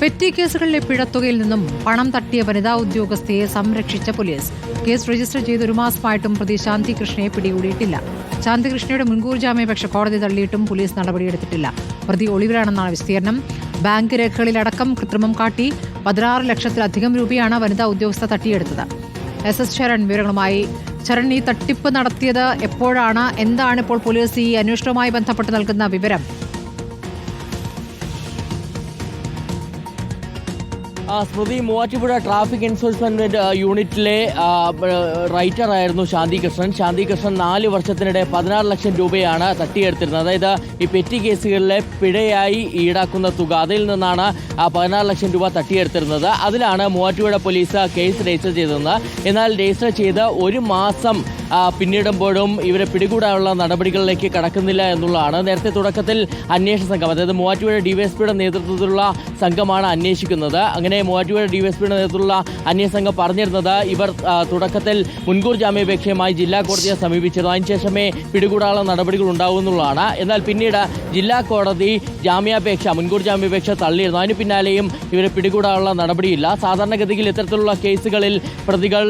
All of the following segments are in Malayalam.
പെറ്റി കേസുകളിലെ പിഴത്തുകയിൽ നിന്നും പണം തട്ടിയ വനിതാ ഉദ്യോഗസ്ഥയെ സംരക്ഷിച്ച പോലീസ്. കേസ് രജിസ്റ്റർ ചെയ്ത് ഒരു മാസമായിട്ടും പ്രതി ശാന്തികൃഷ്ണയെ പിടികൂടിയിട്ടില്ല. ശാന്തികൃഷ്ണയുടെ മുൻകൂർ ജാമ്യാപേക്ഷ കോടതി തള്ളിയിട്ടും പോലീസ് നടപടിയെടുത്തിട്ടില്ല. പ്രതി ഒളിവിലാണെന്നാണ് വിസ്തീർണം. ബാങ്ക് രേഖകളിലടക്കം കൃത്രിമം കാട്ടി പതിനാറ് ലക്ഷത്തിലധികം രൂപയാണ് വനിതാ ഉദ്യോഗസ്ഥ തട്ടിയെടുത്തത്. എസ് എസ് ശരൺ വിവരങ്ങളുമായി ശരൺ ഈ തട്ടിപ്പ് നടത്തിയത് എപ്പോഴാണ്? എന്താണ് ഇപ്പോൾ പോലീസ് ഈ അന്വേഷണവുമായി ബന്ധപ്പെട്ട് നൽകുന്ന വിവരം? സ്മൃതി മൂവാറ്റുപുഴ ട്രാഫിക് എൻഫോഴ്സ്മെന്റ് യൂണിറ്റിലെ റൈറ്റർ ആയിരുന്നു ശാന്തി കൃഷ്ണൻ ശാന്തി കൃഷ്ണൻ നാല് വർഷത്തിനിടെ പതിനാറ് ലക്ഷം രൂപയാണ് തട്ടിയെടുത്തിരുന്നത്. അതായത് ഈ പെറ്റി കേസുകളിലെ പിഴയായി ഈടാക്കുന്ന തുക. അതിൽ നിന്നാണ് ആ പതിനാറ് ലക്ഷം രൂപ തട്ടിയെടുത്തിരുന്നത്. അതിലാണ് മൂവാറ്റുപുഴ പോലീസ് കേസ് രജിസ്റ്റർ ചെയ്തത് എന്നാൽ രജിസ്റ്റർ ചെയ്ത് ഒരു മാസം പിന്നിടുമ്പോഴും ഇവരെ പിടികൂടാനുള്ള നടപടികളിലേക്ക് കടക്കുന്നില്ല എന്നുള്ളതാണ് നേരത്തെ തുടക്കത്തിൽ അന്വേഷണ സംഘം. അതായത് മൂവാറ്റുപുഴ ഡിവൈഎസ്പിയുടെ നേതൃത്വത്തിലുള്ള സംഘമാണ് അന്വേഷിക്കുന്നത്. അങ്ങനെ മൂവാറ്റുപുഴ ഡിവൈഎസ്പിയുടെ നേതൃത്വത്തിലുള്ള അന്വേഷണ പറഞ്ഞിരുന്നത് ഇവർ തുടക്കത്തിൽ മുൻകൂർ ജാമ്യാപേക്ഷയുമായി ജില്ലാ കോടതിയെ സമീപിച്ചിരുന്നു. അതിനുശേഷമേ പിടികൂടാനുള്ള നടപടികൾ ഉണ്ടാവുന്നുള്ളതാണ്. എന്നാൽ പിന്നീട് ജില്ലാ കോടതി ജാമ്യാപേക്ഷ മുൻകൂർ ജാമ്യാപേക്ഷ തള്ളിയിരുന്നു. അതിന് പിന്നാലെയും ഇവരെ പിടികൂടാനുള്ള നടപടിയില്ല. സാധാരണഗതിയിൽ ഇത്തരത്തിലുള്ള കേസുകളിൽ പ്രതികൾ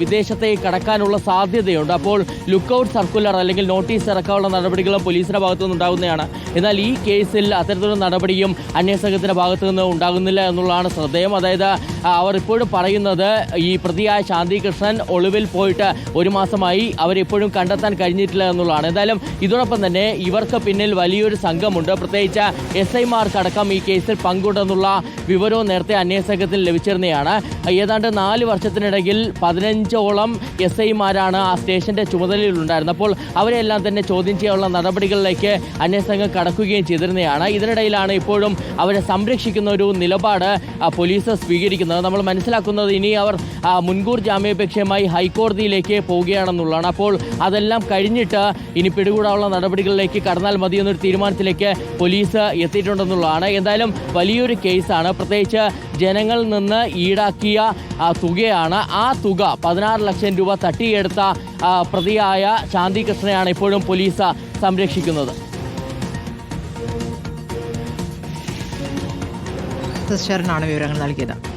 വിദേശത്തെ കടക്കാനുള്ള സാധ്യതയുണ്ട്. അപ്പോൾ ലുക്കൌട്ട് സർക്കുലർ അല്ലെങ്കിൽ നോട്ടീസ് ഇറക്കാനുള്ള നടപടികളും പോലീസിന്റെ ഭാഗത്തു നിന്നുണ്ടാകുന്നതാണ് എന്നാൽ ഈ കേസിൽ അത്തരത്തിലുള്ള നടപടിയും അന്വേഷണ സംഘത്തിന്റെ ഭാഗത്തു നിന്ന് ഉണ്ടാകുന്നില്ല എന്നുള്ളതാണ് ശ്രദ്ധേയം അതായത് ആ, അവർ ഇപ്പോഴും പറയുന്നത് ഈ പ്രതിയായ ശാന്തി കൃഷ്ണൻ ഒളിവിൽ പോയിട്ട് ഒരു മാസമായി അവരിപ്പോഴും കണ്ടെത്താൻ കഴിഞ്ഞിട്ടില്ല എന്നുള്ളതാണ്. എന്തായാലും ഇതോടൊപ്പം തന്നെ ഇവർക്ക് പിന്നിൽ വലിയൊരു സംഘമുണ്ട്. പ്രത്യേകിച്ച് എസ് ഐമാർക്കടക്കം ഈ കേസിൽ പങ്കുണ്ടെന്നുള്ള വിവരവും നേരത്തെ അന്വേഷണത്തിൽ ലഭിച്ചിരുന്നതാണ്. ഏതാണ്ട് നാല് വർഷത്തിനിടയിൽ പതിനഞ്ചോളം എസ് ഐമാരാണ് ആ സ്റ്റേഷന്റെ ചുമതലയിലുണ്ടായിരുന്നത്. അപ്പോൾ അവരെല്ലാം തന്നെ ചോദ്യം ചെയ്യാനുള്ള നടപടികളിലേക്ക് അന്വേഷണം കടക്കുകയും ചെയ്തിരുന്നതാണ്. ഇതിനിടയിലാണ് ഇപ്പോഴും അവരെ സംരക്ഷിക്കുന്ന ഒരു നിലപാട് ആ, പോലീസ് സ്വീകരിക്കുന്നത്. നമ്മൾ മനസ്സിലാക്കുന്നത് ഇനി അവർ മുൻകൂർ ജാമ്യാപേക്ഷയുമായി ഹൈക്കോടതിയിലേക്ക് പോവുകയാണെന്നുള്ളതാണ്. അപ്പോൾ അതെല്ലാം കഴിഞ്ഞിട്ട് ഇനി പിടികൂടാനുള്ള നടപടികളിലേക്ക് കടന്നാൽ മതി എന്നൊരു തീരുമാനത്തിലേക്ക് പോലീസ് എത്തിയിട്ടുണ്ടെന്നുള്ളതാണ്. എന്തായാലും വലിയൊരു കേസാണ്. പ്രത്യേകിച്ച് ജനങ്ങളിൽ നിന്ന് ഈടാക്കിയ തുകയാണ്. ആ തുക പതിനാറ് ലക്ഷം രൂപ തട്ടിയെടുത്ത പ്രതിയായ ശാന്തി കൃഷ്ണയാണ് ഇപ്പോഴും പോലീസ് സംരക്ഷിക്കുന്നത്. ശരണാണ് വിവരങ്ങൾ നൽകിയത്